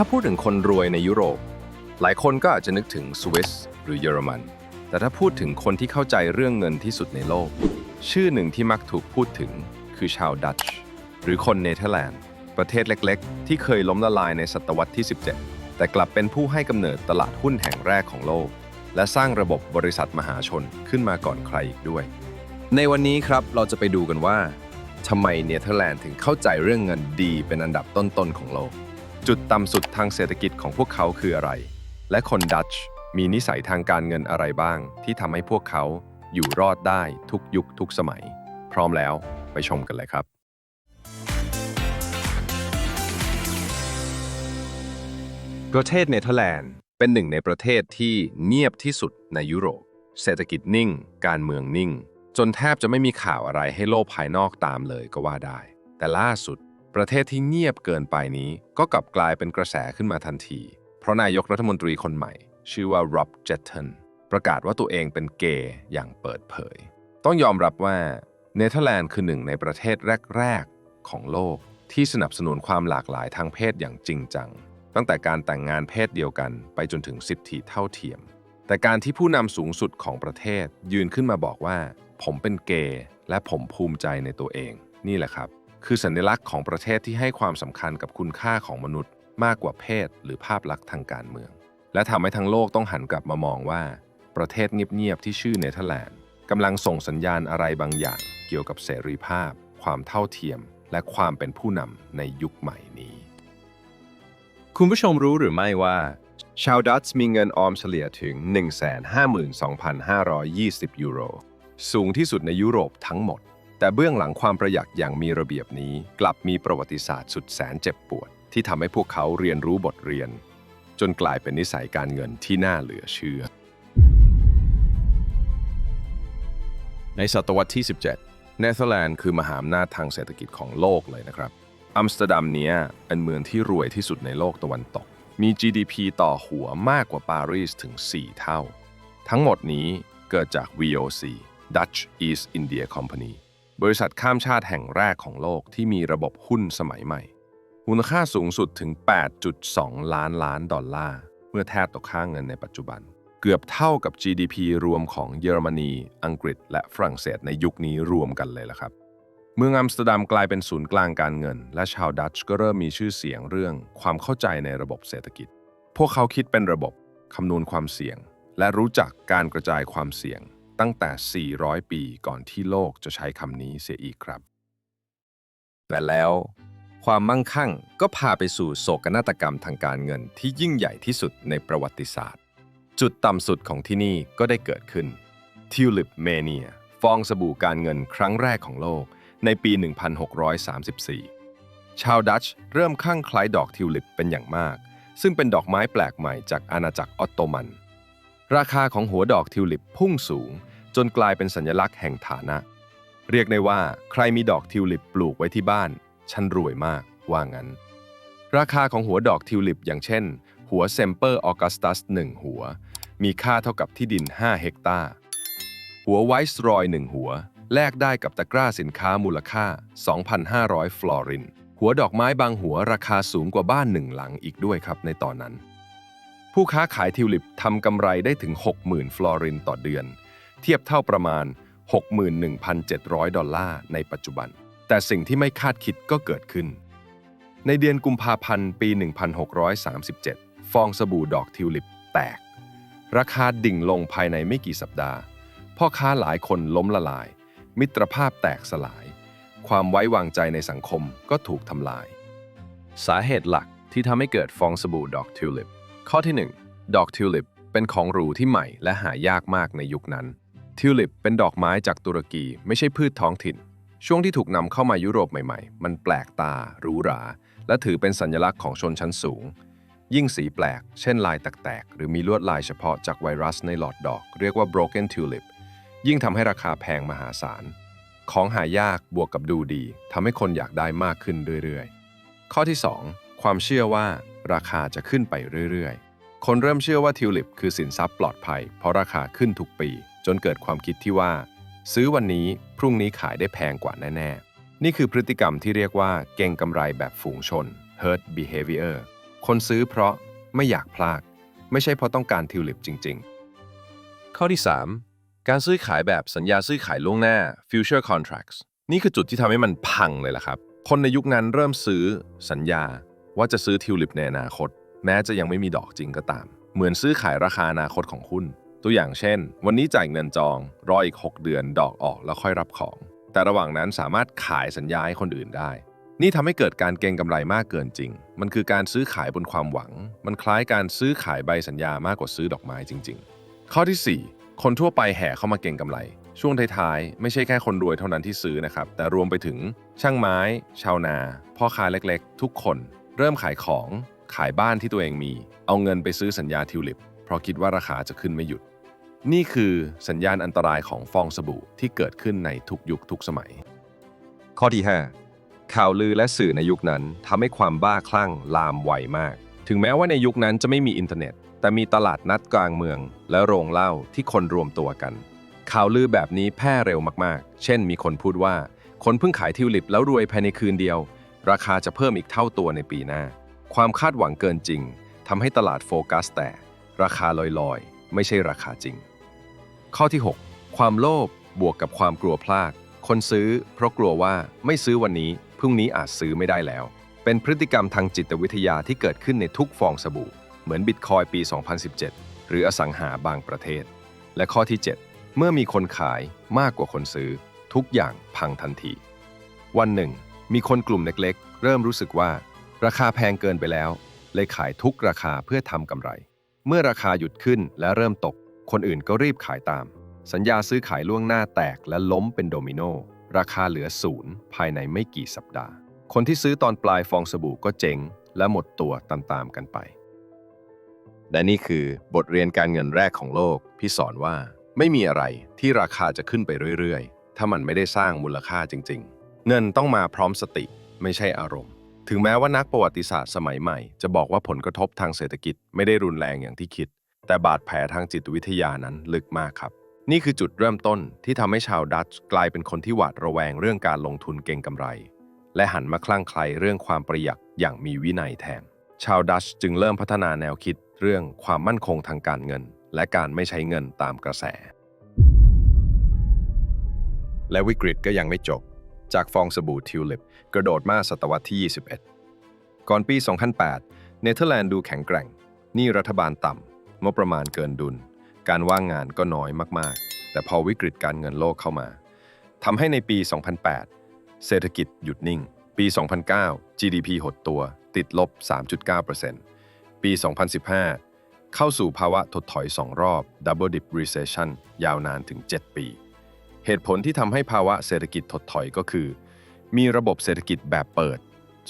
ถ้าพูดถึงคนรวยในยุโรป หลายคนก็อาจจะนึกถึงสวิสหรือเยอรมัน แต่ถ้าพูดถึงคนที่เข้าใจเรื่องเงินที่สุดในโลก ชื่อหนึ่งที่มักถูกพูดถึงคือชาวดัตช์หรือคนเนเธอร์แลนด์ ประเทศเล็กๆ ที่เคยล้มละลายในศตวรรษที่ 17 แต่กลับเป็นผู้ให้กำเนิดตลาดหุ้นแห่งแรกของโลก และสร้างระบบบริษัทมหาชนขึ้นมาก่อนใครอีกด้วย ในวันนี้ครับเราจะไปดูกันว่าทำไมเนเธอร์แลนด์ถึงเข้าใจเรื่องเงินดีเป็นอันดับต้นๆของโลก จุดต่ำสุดทางเศรษฐกิจของพวกเขาคืออะไร และคนดัตช์มีนิสัยทางการเงินอะไรบ้าง ที่ทำให้พวกเขาอยู่รอดได้ทุกยุคทุกสมัย พร้อมแล้วไปชมกันเลยครับ ประเทศเนเธอร์แลนด์เป็นหนึ่งในประเทศที่เงียบที่สุดในยุโรป เศรษฐกิจนิ่ง การเมืองนิ่ง จนแทบจะไม่มีข่าวอะไรให้โลกภายนอกตามเลยก็ว่าได้ แต่ล่าสุด ประเทศที่เงียบเกินไปนี้ก็กลับกลายเป็นกระแสขึ้นมาทันที เพราะนายกรัฐมนตรีคนใหม่ ชื่อว่าร็อบเจตเทนประกาศว่าตัวเองเป็นเกย์อย่างเปิดเผย ต้องยอมรับว่าเนเธอร์แลนด์คือหนึ่งในประเทศแรก ๆ ของโลกที่สนับสนุนความหลากหลายทางเพศอย่างจริงจัง ตั้งแต่การแต่งงานเพศเดียวกันไปจนถึงสิทธิเท่าเทียม แต่การที่ผู้นำสูงสุดของประเทศยืนขึ้นมาบอกว่า ผมเป็นเกย์และผมภูมิใจในตัวเอง นี่แหละครับ คือสัญลักษณ์ของประเทศที่ให้ความสำคัญกับคุณค่าของมนุษย์ มากกว่าเพศหรือภาพลักษณ์ทางการเมือง และทำให้ทั้งโลกต้องหันกลับมามองว่า ประเทศเงียบๆที่ชื่อเนเธอร์แลนด์กำลังส่งสัญญาณอะไรบางอย่าง เกี่ยวกับเสรีภาพ ความเท่าเทียม และความเป็นผู้นำในยุคใหม่นี้ คุณผู้ชมรู้หรือไม่ว่า ชาวดัตช์มีเงินออมเฉลี่ยถึง 152,520 ยูโร สูงที่สุดในยุโรปทั้งหมด แต่เบื้องหลังความประหยัดอย่างมีระเบียบนี้ กลับมีประวัติศาสตร์สุดแสนเจ็บปวด ที่ทำให้พวกเขาเรียนรู้บทเรียน จนกลายเป็นนิสัยการเงินที่น่าเหลือเชื่อ ในศตวรรษที่ 17 เนเธอร์แลนด์คือมหาอำนาจทางเศรษฐกิจของโลกเลยนะครับ อัมสเตอร์ดัมเนี้ยเป็นเมืองที่รวยที่สุดในโลกตะวันตก มี GDP ต่อหัวมากกว่าปารีสถึง 4 เท่า ทั้งหมดนี้เกิดจาก VOC Dutch East India Company บริษัทข้ามชาติแห่งแรกของโลกที่มีระบบหุ้นสมัยใหม่ มูลค่าสูงสุดถึง 8.2 ล้านล้านดอลลาร์ เมื่อแทบต่อค่างเงินในปัจจุบัน เกือบเท่ากับ GDP รวมของเยอรมนี อังกฤษ และฝรั่งเศสในยุคนี้รวมกันเลยละครับ เมืองอัมสเตอร์ดัมกลายเป็นศูนย์กลางการเงิน และชาวดัตช์ก็เริ่มมีชื่อเสียงเรื่องความเข้าใจในระบบเศรษฐกิจ พวกเขาคิดเป็นระบบ คำนวณความเสี่ยง และรู้จักการกระจายความเสี่ยง ตั้งแต่ 400 ปีก่อนที่โลกจะใช้คำนี้เสียอีกครับ แต่แล้วความมั่งคั่งก็พาไปสู่โศกนาฏกรรมทางการเงินที่ยิ่งใหญ่ที่สุดในประวัติศาสตร์ จุดต่ำสุดของที่นี่ก็ได้เกิดขึ้น Tulip Mania ฟองสบู่การเงินครั้งแรกของโลกในปี 1634 ชาวดัตช์เริ่มข้างคล้ายดอกทิวลิปเป็นอย่างมาก ซึ่งเป็นดอกไม้แปลกใหม่จากอาณาจักรออตโตมัน ราคาของหัวดอกทิวลิปพุ่งสูง จนกลายเป็นสัญลักษณ์แห่งฐานะ เรียกได้ว่าใครมีดอกทิวลิปปลูกไว้ที่บ้าน ฉันรวยมากว่างั้น ราคาของหัวดอกทิวลิป อย่างเช่น หัวเซมเปอร์ออกัสตัส1หัว มีค่าเท่ากับที่ดิน 5 เฮกตาร์ หัวไวส์รอยหนึ่งหัว แลกได้กับตะกร้าสินค้ามูลค่า 2,500 ฟลอริน หัวดอกไม้บางหัวราคาสูงกว่าบ้านหนึ่งหลังอีกด้วยครับในตอนนั้น ผู้ค้าขายทิวลิปทำกำไรได้ถึง 60,000 ฟลอรินต่อเดือน เทียบเท่าประมาณ 61,700 ดอลลาร์ในปัจจุบัน แต่สิ่งที่ไม่คาดคิดก็เกิดขึ้น ในเดือนกุมภาพันธ์ปี 1637 ฟองสบู่ดอกทิวลิปแตก ราคาดิ่งลงภายในไม่กี่สัปดาห์ พ่อค้าหลายคนล้มละลาย มิตรภาพแตกสลาย ความไว้วางใจในสังคมก็ถูกทำลาย สาเหตุหลักที่ทำให้เกิดฟองสบู่ดอกทิวลิป ข้อที่ 1 ดอกทิวลิปเป็นของหรูที่ใหม่และหายากมากในยุคนั้น ทิวลิปเป็นดอกไม้จากตุรกีไม่ใช่พืชท้องถิ่น ช่วงที่ถูกนำเข้ามายุโรปใหม่ๆ มันแปลกตาหรูหรา และถือเป็นสัญลักษณ์ของชนชั้นสูง ยิ่งสีแปลก เช่นลายแตกๆ หรือมีลวดลายเฉพาะจากไวรัสในหลอดดอก เรียกว่า broken tulip ยิ่งทำให้ราคาแพงมหาศาล ของหายากบวกกับดูดีทำให้คนอยากได้มากขึ้นเรื่อยๆ ข้อที่ 2 ความเชื่อว่าราคาจะขึ้นไปเรื่อยๆ คนเริ่มเชื่อว่าทิวลิปคือสินทรัพย์ปลอดภัย เพราะราคาขึ้นทุกปี จนเกิดความคิดที่ว่า ซื้อวันนี้พรุ่งนี้ขายได้แพงกว่าแน่ ๆ นี่คือพฤติกรรมที่เรียกว่าเก่งกำไรแบบฝูงชน herd behavior คนซื้อเพราะไม่อยากพลาด ไม่ใช่เพราะต้องการทิวลิปจริง ๆ ข้อที่ 3 การซื้อขายแบบสัญญาซื้อขายล่วงหน้า future contracts นี่คือจุดที่ทำให้มันพังเลยล่ะครับ คนในยุคนั้นเริ่มซื้อสัญญาว่าจะซื้อทิวลิปในอนาคต แม้จะยังไม่มีดอกจริงก็ตาม เหมือนซื้อขายราคาอนาคตของหุ้น ตัวอย่างเช่น วันนี้จ่ายเงินจองรออีก 6 เดือนดอกออกแล้วค่อยรับของ แต่ระหว่างนั้นสามารถขายสัญญาให้คนอื่นได้ นี่ทำให้เกิดการเก็งกำไรมากเกินจริง มันคือการซื้อขายบนความหวัง มันคล้ายการซื้อขายใบสัญญามากกว่าซื้อดอกไม้จริง ๆ ข้อที่ 4 คนทั่วไปแห่เข้ามาเก็งกำไร ช่วงท้ายๆไม่ใช่แค่คนรวยเท่านั้นที่ซื้อนะครับแต่รวมไปถึงช่างไม้ ชาวนา พ่อค้าเล็กๆ ทุกคน เริ่มขายของ ขายบ้านที่ตัวเองมี เอาเงินไปซื้อสัญญาทิวลิปเพราะคิดว่าราคาจะขึ้นไม่หยุด นี่คือสัญญาณอันตรายของฟองสบู่ที่เกิดขึ้นในทุกยุคทุกสมัย ข้อที่ 5 ข่าวลือและสื่อในยุคนั้นทำให้ความบ้าคลั่งลามไวมาก ถึงแม้ว่าในยุคนั้นจะไม่มีอินเทอร์เน็ต แต่มีตลาดนัดกลางเมือง และโรงเหล้าที่คนรวมตัวกัน ข่าวลือแบบนี้แพร่เร็วมากๆ เช่น มีคนพูดว่า คนเพิ่งขายทิวลิปแล้วรวยภายในคืนเดียว ราคาจะเพิ่มอีกเท่าตัวในปีหน้า ความคาดหวังเกินจริงทำให้ตลาดโฟกัสแต่ ราคาลอยๆ ไม่ใช่ราคาจริง ข้อที่ 6 ความโลภบวกกับความกลัวพลาด คนซื้อเพราะกลัวว่าไม่ซื้อวันนี้ พรุ่งนี้อาจซื้อไม่ได้แล้ว เป็นพฤติกรรมทางจิตวิทยาที่เกิดขึ้นในทุกฟองสบู่ เหมือนบิตคอยปี 2017 หรืออสังหาบางประเทศ และข้อที่ 7 เมื่อมีคนขายมากกว่าคนซื้อ ทุกอย่างพังทันที วันหนึ่ง มีคนกลุ่มเล็กๆ เริ่มรู้สึกว่า ราคาแพงเกินไปแล้ว เลยขายทุกราคาเพื่อทำกำไร เมื่อราคาหยุดขึ้นและเริ่มตก คนอื่นก็รีบขายตาม สัญญาซื้อขายล่วงหน้าแตกและล้มเป็นโดมิโนราคาเหลือศูนย์ภายในไม่กี่สัปดาห์ คนที่ซื้อตอนปลายฟองสบู่ก็เจ๊ง และหมดตัวตามๆกันไป และนี่คือบทเรียนการเงินแรกของโลกที่สอนว่า ไม่มีอะไรที่ราคาจะขึ้นไปเรื่อยๆ ถ้ามันไม่ได้สร้างมูลค่าจริง ๆ เงินต้องมาพร้อมสติไม่ใช่อารมณ์ ถึงแม้ว่านักประวัติศาสตร์สมัยใหม่ จะบอกว่าผลกระทบทางเศรษฐกิจไม่ได้รุนแรงอย่างที่คิด แต่บาดแผลทางจิตวิทยานั้นลึกมากครับ นี่คือจุดเริ่มต้นที่ทำให้ชาวดัตช์กลายเป็นคนที่หวาดระแวงเรื่องการลงทุนเก่งกำไร และหันมาคลั่งไคล้เรื่องความประหยัดอย่างมีวินัยแทน ชาวดัตช์จึงเริ่มพัฒนาแนวคิดเรื่องความมั่นคงทางการเงิน และการไม่ใช้เงินตามกระแส และวิกฤตก็ยังไม่จบ จากฟองสบู่ทิวลิปกระโดดมาศตวรรษที่ 21 ก่อนปี 2008 เนเธอร์แลนด์ดูแข็งแกร่ง หนี้รัฐบาลต่ำ งบประมาณเกินดุล การว่างงานก็น้อยมากๆ แต่พอวิกฤตการเงินโลกเข้ามาทำให้ในปี 2008 เศรษฐกิจหยุดนิ่ง ปี 2009 GDP หดตัวติดลบ 3.9%ปี 2015 เข้าสู่ภาวะถดถอย 2 รอบ Double Dip Recession ยาวนานถึง 7 ปี เหตุผลที่ทำให้ภาวะเศรษฐกิจถดถอยก็คือ มีระบบเศรษฐกิจแบบเปิด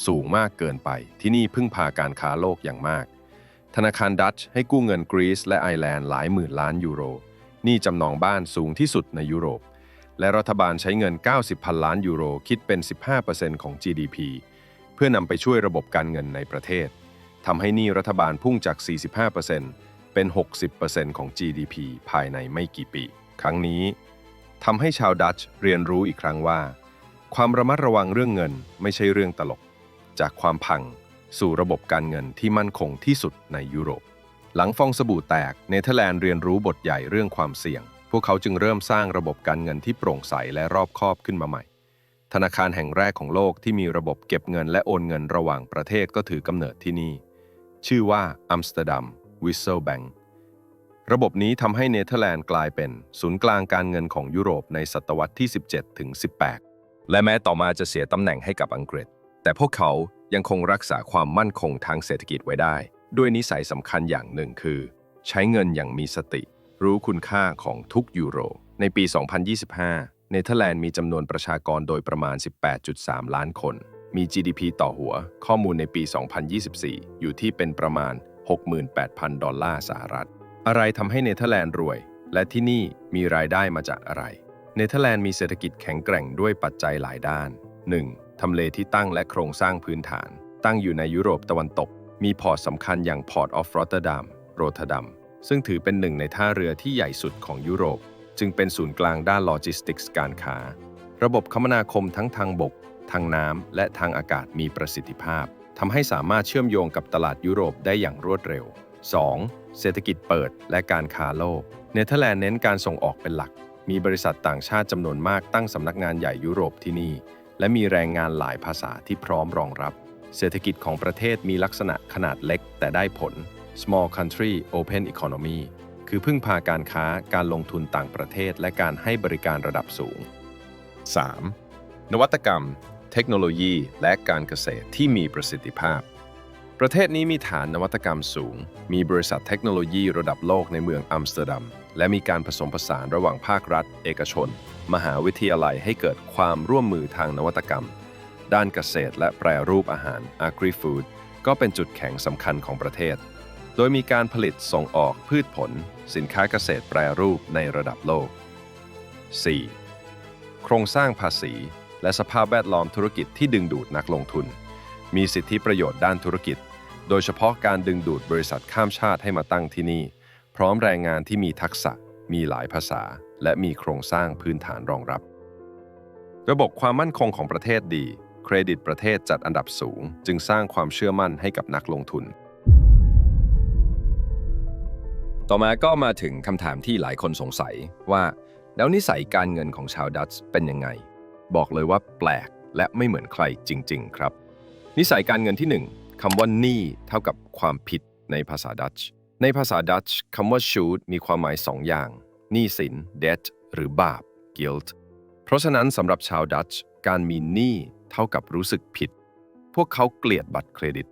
สูงมากเกินไปที่นี่พึ่งพาการค้าโลกอย่างมาก ธนาคารดัตช์ให้กู้เงินกรีซและไอร์แลนด์หลายหมื่นล้านยูโรหนี้จำนองบ้านสูงที่สุดในยุโรป และรัฐบาลใช้เงิน 90 พันล้านยูโรคิดเป็น 15%ของ GDP เพื่อนำไปช่วยระบบการเงินในประเทศทำให้หนี้รัฐบาลพุ่งจาก 45%เป็น 60%ของ GDP ภายในไม่กี่ปี ครั้งนี้ทำให้ชาวดัตช์เรียนรู้อีกครั้งว่า ความระมัดระวังเรื่องเงินไม่ใช่เรื่องตลก จากความพัง สู่ระบบการเงินที่มั่นคงที่สุดในยุโรป หลังฟองสบู่แตกเนเธอร์แลนด์เรียนรู้บทใหญ่เรื่องความเสี่ยง พวกเขาจึงเริ่มสร้างระบบการเงินที่โปร่งใสและรอบคอบขึ้นมาใหม่ ธนาคารแห่งแรกของโลกที่มีระบบเก็บเงินและโอนเงินระหว่างประเทศก็ถือกำเนิดที่นี่ ชื่อว่าอัมสเตอร์ดัมวิสเซลแบงระบบนี้ทำให้เนเธอร์แลนด์กลายเป็น ศูนย์กลางการเงินของยุโรปในศตวรรษที่ 17 ถึง 18 และแม้ต่อมาจะเสียตำแหน่งให้กับอังกฤษ แต่พวกเขายังคงรักษาความมั่นคงทางเศรษฐกิจไว้ได้ ด้วยนิสัยสำคัญอย่างหนึ่งคือ ใช้เงินอย่างมีสติ รู้คุณค่าของทุกยูโร ในปี 2025 เนเธอร์แลนด์มีจำนวนประชากรโดยประมาณ 18.3 ล้านคน มี GDP ต่อหัว ข้อมูลในปี 2024 อยู่ที่เป็นประมาณ 68,000 ดอลลาร์สหรัฐ อะไรทำให้เนเธอร์แลนด์รวย และที่นี่มีรายได้มาจากอะไร เนเธอร์แลนด์มีเศรษฐกิจแข็งแกร่งด้วยปัจจัยหลายด้าน 1. ทำเลที่ตั้งและโครงสร้างพื้นฐาน ตั้งอยู่ในยุโรปตะวันตก มีพอร์ตสำคัญอย่าง Port of Rotterdam โรทดัมซึ่งถือเป็นหนึ่งในท่าเรือที่ใหญ่สุดของยุโรป จึงเป็นศูนย์กลางด้านโลจิสติกส์การค้า ระบบคมนาคมทั้งทางบก ทางน้ำและทางอากาศมีประสิทธิภาพทำให้สามารถเชื่อมโยงกับตลาดยุโรปได้อย่างรวดเร็ว 2. เศรษฐกิจเปิดและการค้าโลก เนเธอร์แลนด์เน้นการส่งออกเป็นหลัก มีบริษัทต่างชาติจำนวนมากตั้งสำนักงานใหญ่ยุโรปที่นี่ และมีแรงงานหลายภาษาที่พร้อมรองรับ เศรษฐกิจของประเทศมีลักษณะขนาดเล็กแต่ได้ผล small country open economy คือพึ่งพาการค้าการลงทุนต่างประเทศและการให้บริการระดับสูง 3. นวัตกรรม เทคโนโลยี และการเกษตรที่มีประสิทธิภาพ ประเทศนี้มีฐานนวัตกรรมสูง มีบริษัทเทคโนโลยีระดับโลกในเมืองอัมสเตอร์ดัม และมีการผสมผสานระหว่างภาครัฐ เอกชน มหาวิทยาลัยให้เกิดความร่วมมือทางนวัตกรรม ด้านเกษตรและแปรรูปอาหาร Agri-Food ก็เป็นจุดแข็งสำคัญของประเทศ โดยมีการผลิตส่งออกพืชผล สินค้าเกษตรแปรรูปในระดับโลก 4. โครงสร้างภาษี และสภาพแวดล้อมธุรกิจที่ดึงดูดนักลงทุน มีสิทธิประโยชน์ด้านธุรกิจ โดยเฉพาะการดึงดูดบริษัทข้ามชาติให้มาตั้งที่นี่ พร้อมแรงงานที่มีทักษะ มีหลายภาษา และมีโครงสร้างพื้นฐานรองรับ ระบบความมั่นคงของประเทศดี เครดิตประเทศจัดอันดับสูง จึงสร้างความเชื่อมั่นให้กับนักลงทุน ต่อมาก็มาถึงคำถามที่หลายคนสงสัยว่า แล้วนิสัยการเงินของชาวดัตช์เป็นยังไง บอกเลยว่าแปลกและไม่เหมือนใครจริง ๆ ครับ นิสัยการเงินที่ 1คำว่านี้เท่ากับความผิดในภาษาดัตช์ ในภาษาดัตช์คำว่า should มีความหมายสองอย่างหนี้สิน debt หรือบาป guilt เพราะฉะนั้นสำหรับชาวดัตช์การมีหนี้เท่ากับรู้สึกผิด พวกเขาเกลียดบัตรเครดิต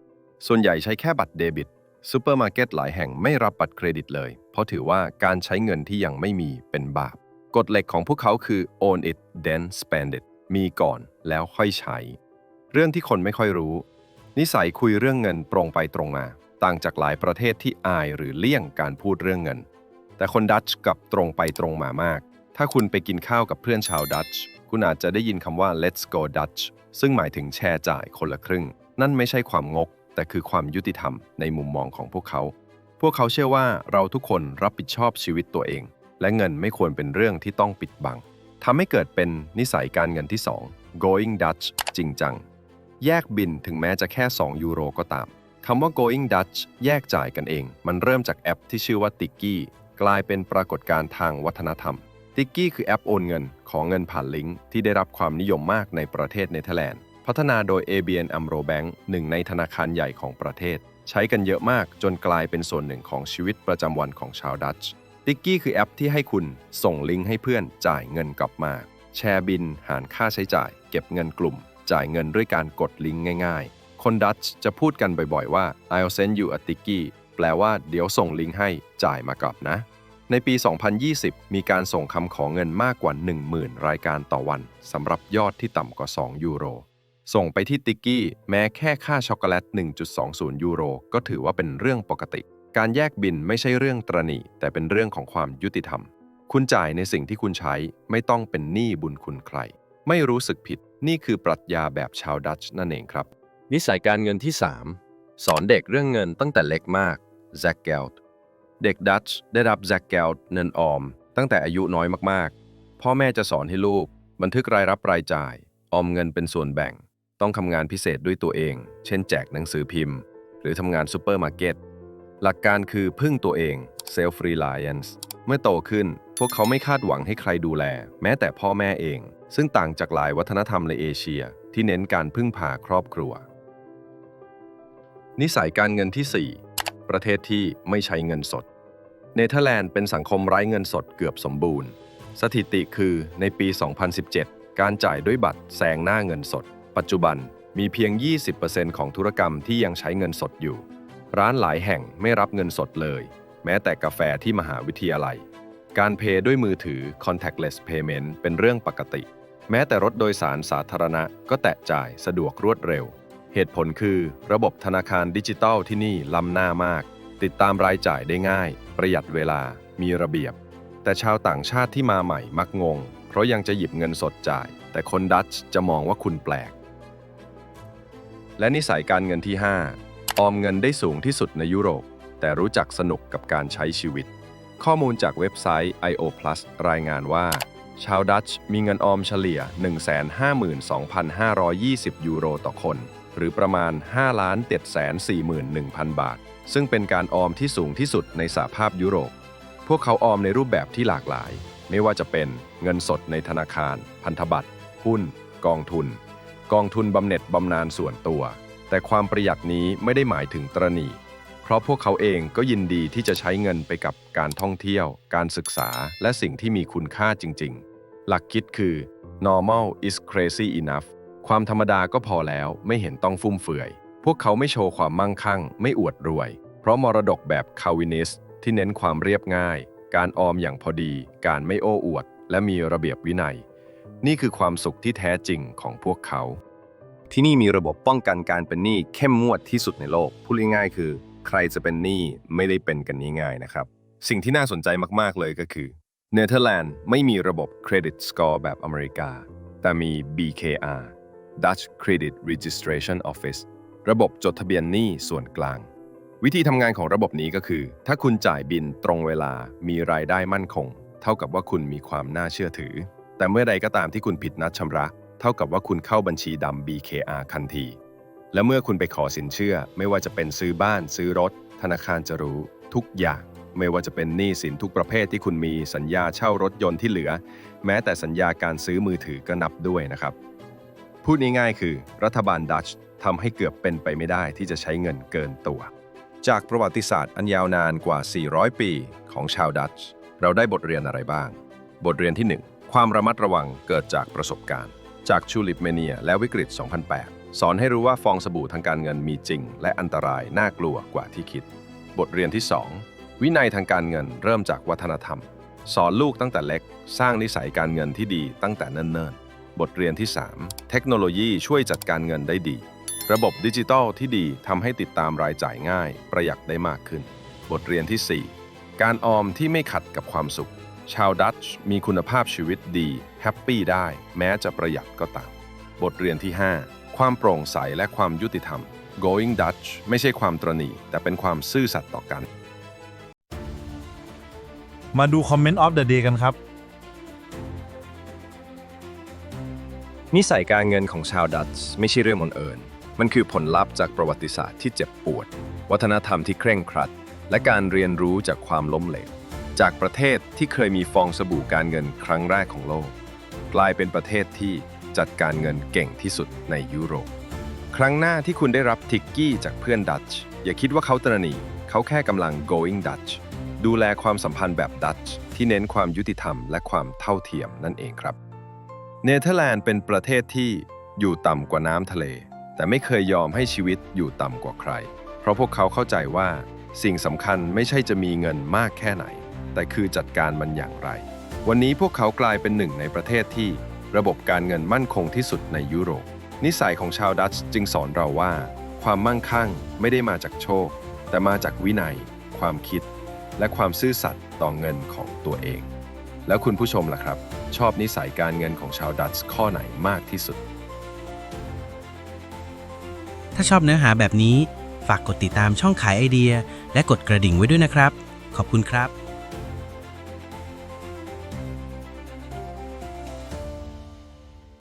ส่วนใหญ่ใช้แค่บัตรเดบิตซูเปอร์มาร์เก็ตหลายแห่งไม่รับบัตรเครดิตเลย เพราะถือว่าการใช้เงินที่ยังไม่มีเป็นบาป กฎเหล็กของพวกเขาคือ own it then spend it มีก่อนแล้วค่อยใช้ เรื่องที่คนไม่ค่อยรู้ นิสัยคุยเรื่องเงินตรงไปตรงมา ต่างจากหลายประเทศที่อายหรือเลี่ยงการพูดเรื่องเงิน แต่คนดัตช์กับตรงไปตรงมามาก ถ้าคุณไปกินข้าวกับเพื่อนชาวดัตช์คุณอาจจะได้ยินคำว่า let's go Dutch ซึ่งหมายถึงแชร์จ่ายคนละครึ่ง นั่นไม่ใช่ความงก แต่คือความยุติธรรมในมุมมองของพวกเขา พวกเขาเชื่อว่าเราทุกคนรับผิดชอบชีวิตตัวเอง และเงินไม่ควรเป็นเรื่องที่ต้องปิดบังทำให้เกิดเป็นนิสัยการเงินที่ 2 going Dutch จริงจัง แยกบินถึงแม้จะแค่ 2 ยูโรก็ตาม คำว่า going Dutch แยกจ่ายกันเอง มันเริ่มจากแอปที่ชื่อว่า Tiki กลายเป็นปรากฏการณ์ทางวัฒนธรรม Tiki คือแอปโอนเงินของเงินผ่านลิงก์ที่ได้รับความนิยมมากในประเทศเนเธอร์แลนด์ พัฒนาโดย ABN AMRO Bank หนึ่งในธนาคารใหญ่ของประเทศ ใช้กันเยอะมากจนกลายเป็นส่วนหนึ่งของชีวิตประจำวันของชาวดัตช์ Tiki คือแอปที่ให้คุณส่งลิงก์ให้เพื่อนจ่ายเงินกลับมา แชร์บิน หารค่าใช้จ่าย เก็บเงินกลุ่ม จ่ายเงินด้วยการกดลิงก์ง่ายๆ คนดัตช์จะพูดกันบ่อยๆว่า I'll send you a tiki แปลว่าเดี๋ยวส่งลิงก์ให้จ่ายมากลับนะ ในปี 2020 มีการส่งคำขอเงินมากกว่า 10,000 รายการต่อวันสำหรับยอดที่ต่ำกว่า 2 ยูโร ส่งไปที่ติกกี้แม้แค่ค่าช็อกโกแลต 1.20 ยูโร ก็ถือว่าเป็นเรื่องปกติ การแยกบินไม่ใช่เรื่องตรณีแต่เป็นเรื่องของความยุติธรรม คุณจ่ายในสิ่งที่คุณใช้ไม่ต้องเป็นหนี้บุญคุณใคร ไม่รู้สึกผิดนี่คือปรัชญาแบบชาวดัตช์นั่นเองครับ นิสัยการเงินที่ 3 สอนเด็กเรื่องเงินตั้งแต่เล็กมากแซกเกลเด็กดัตช์ได้รับแซกเกลเงินออม ตั้งแต่อายุน้อยมากๆ พ่อแม่จะสอนให้ลูก บันทึกรายรับรายจ่าย ออมเงินเป็นส่วนแบ่ง ต้องทำงานพิเศษด้วยตัวเอง เช่นแจกหนังสือพิมพ์ หรือทำงานซูเปอร์มาร์เก็ตหลักการคือพึ่งตัวเอง self reliance เมื่อโตขึ้น พวกเขาไม่คาดหวังให้ใครดูแล แม้แต่พ่อแม่เอง ซึ่งต่างจากหลายวัฒนธรรมในเอเชีย ที่เน้นการพึ่งพาครอบครัว นิสัยการเงินที่ 4 ประเทศที่ไม่ใช้เงินสด เนเธอร์แลนด์เป็นสังคมไร้เงินสดเกือบสมบูรณ์ สถิติคือในปี 2017 การจ่ายด้วยบัตรแซงหน้าเงินสด ปัจจุบันมีเพียง 20%ของธุรกรรมที่ยังใช้เงินสดอยู่ ร้านหลายแห่งไม่รับเงินสดเลย แม้แต่กาแฟที่มหาวิทยาลัย การเพย์ด้วยมือถือ contactless payment เป็นเรื่องปกติ แม้แต่รถโดยสารสาธารณะก็แตะจ่ายสะดวกรวดเร็ว เหตุผลคือระบบธนาคารดิจิตัลที่นี่ล้ำหน้ามาก ติดตามรายจ่ายได้ง่าย ประหยัดเวลา มีระเบียบ แต่ชาวต่างชาติที่มาใหม่มักงง เพราะยังจะหยิบเงินสดจ่าย แต่คนดัตช์จะมองว่าคุณแปลก และนิสัยการเงินที่ 5 ออมเงินได้สูงที่สุดในยุโรป แต่รู้จักสนุกกับการใช้ชีวิต ข้อมูลจากเว็บไซต์ IO Plus รายงานว่า ชาวดัตช์มีเงินออมเฉลี่ย 152,520 ยูโรต่อคน หรือประมาณ5ล้าน741,000 บาท ซึ่งเป็นการออมที่สูงที่สุดในสหภาพยุโรป พวกเขาออมในรูปแบบที่หลากหลาย ไม่ว่าจะเป็นเงินสดในธนาคาร พันธบัตร หุ้น กองทุน กองทุนบำเหน็จบำนาญส่วนตัว แต่ความประหยัดนี้ไม่ได้หมายถึงตรณีเพราะพวกเขาเองก็ยินดีที่จะใช้เงินไปกับการท่องเที่ยว การศึกษา และสิ่งที่มีคุณค่าจริง ๆ หลักคิดคือ normal is crazy enough ความธรรมดาก็พอแล้วไม่เห็นต้องฟุ่มเฟือย พวกเขาไม่โชว์ความมั่งคั่ง ไม่อวดรวย เพราะมรดกแบบคาวินิสที่เน้นความเรียบง่าย การออมอย่างพอดี การไม่โอ้อวด และมีระเบียบวินัย นี่คือความสุขที่แท้จริงของพวกเขา ที่นี่มีระบบป้องกันการเป็นหนี้เข้มงวดที่สุดในโลกพูดง่ายๆคือ ใครจะเป็นหนี้ไม่ได้เป็นกันง่ายๆนะครับ สิ่งที่น่าสนใจมากๆเลยก็คือเนเธอร์แลนด์ไม่มีระบบเครดิตสกอร์แบบอเมริกา แต่มี BKR Dutch Credit Registration Office ระบบจดทะเบียนหนี้ส่วนกลาง วิธีทำงานของระบบนี้ก็คือ ถ้าคุณจ่ายบินตรงเวลามีรายได้มั่นคง เท่ากับว่าคุณมีความน่าเชื่อถือ แต่เมื่อใดก็ตามที่คุณผิดนัดชำระ เท่ากับว่าคุณเข้าบัญชีดำ BKR ทันที และเมื่อคุณไปขอสินเชื่อ ไม่ว่าจะเป็นซื้อบ้านซื้อรถ ธนาคารจะรู้ ทุกอย่างไม่ว่าจะเป็นหนี้สินทุกประเภทที่คุณมีสัญญาเช่ารถยนต์ที่เหลือ แม้แต่สัญญาการซื้อมือถือก็นับด้วยนะครับ พูดง่ายๆคือรัฐบาลดัตช์ทำให้เกือบเป็นไปไม่ได้ที่จะใช้เงินเกินตัว จากประวัติศาสตร์อันยาวนานกว่า 400 ปีของชาวดัตช์เราได้บทเรียนอะไรบ้าง บทเรียนที่ 1 ความระมัดระวังเกิดจากประสบการณ์ จากชูลิปเมเนียและวิกฤต 2008 สอนให้รู้ว่าฟองสบู่ทางการเงินมีจริง และอันตรายน่ากลัวกว่าที่คิด บทเรียนที่ 2 วินัยทางการเงินเริ่มจากวัฒนธรรม สอนลูกตั้งแต่เล็ก สร้างนิสัยการเงินที่ดีตั้งแต่เนิ่นๆ บทเรียนที่ 3 เทคโนโลยีช่วยจัดการเงินได้ดี ระบบดิจิทัลที่ดีทำให้ติดตามรายจ่ายง่าย ประหยัดได้มากขึ้น บทเรียนที่ 4 การออมที่ไม่ขัดกับความสุข ชาวดัตช์มีคุณภาพชีวิตดีแฮปปี้ได้ แม้จะประหยัดก็ตาม บทเรียนที่ 5 ความโปร่งใสและความยุติธรรม Going Dutch ไม่ใช่ความตรณีแต่เป็นความซื่อสัตย์ต่อกัน มาดูคอมเมนต์ออฟเดอะเดย์กันครับ นิสัยการเงินของชาวดัตช์ไม่ใช่เรื่องบังเอิญ มันคือผลลัพธ์จากประวัติศาสตร์ที่เจ็บปวด วัฒนธรรมที่เคร่งครัด และการเรียนรู้จากความล้มเหลว จากประเทศที่เคยมีฟองสบู่การเงินครั้งแรกของโลก กลายเป็นประเทศที่จัดการเงินเก่งที่สุดในยุโรป ครั้งหน้าที่คุณได้รับทิกกี้จากเพื่อนดัตช์อย่าคิดว่าเขาตรนีเขาแค่กำลัง going Dutch ดูแลความสัมพันธ์แบบดัตช์ที่เน้นความยุติธรรมและความเท่าเทียมนั่นเองครับ เนเธอร์แลนด์เป็นประเทศที่อยู่ต่ำกว่าน้ำทะเล แต่ไม่เคยยอมให้ชีวิตอยู่ต่ำกว่าใคร เพราะพวกเขาเข้าใจว่าสิ่งสำคัญไม่ใช่จะมีเงินมากแค่ไหน แต่คือจัดการมันอย่างไร วันนี้พวกเขากลายเป็นหนึ่งในประเทศที่ระบบการเงินมั่นคงที่สุดในยุโรป นิสัยของชาวดัตช์จึงสอนเราว่า ความมั่งคั่งไม่ได้มาจากโชค แต่มาจากวินัย ความคิด และความซื่อสัตย์ต่อเงินของตัวเอง แล้วคุณผู้ชมล่ะครับ ชอบนิสัยการเงินของชาวดัตช์ข้อไหนมากที่สุด ถ้าชอบเนื้อหาแบบนี้ ฝากกดติดตามช่องขายไอเดีย และกดกระดิ่งไว้ด้วยนะครับ ขอบคุณครับ